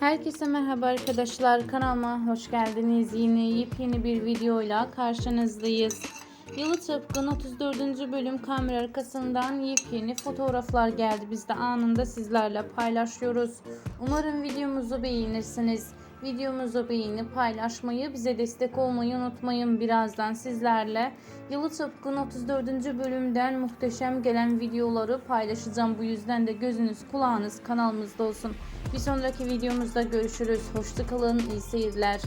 Herkese merhaba arkadaşlar kanalıma hoş geldiniz. Yine yepyeni bir videoyla karşınızdayız. Yalı Tıpkın 34. bölüm kamera arkasından yepyeni fotoğraflar geldi. Biz de anında sizlerle paylaşıyoruz. Umarım videomuzu beğenirsiniz. Videomuzu beğenip paylaşmayı, bize destek olmayı unutmayın. Birazdan sizlerle Yalı Tıpkın 34. bölümden muhteşem gelen videoları paylaşacağım. Bu yüzden de gözünüz kulağınız kanalımızda olsun. Bir sonraki videomuzda görüşürüz. Hoşçakalın, iyi seyirler.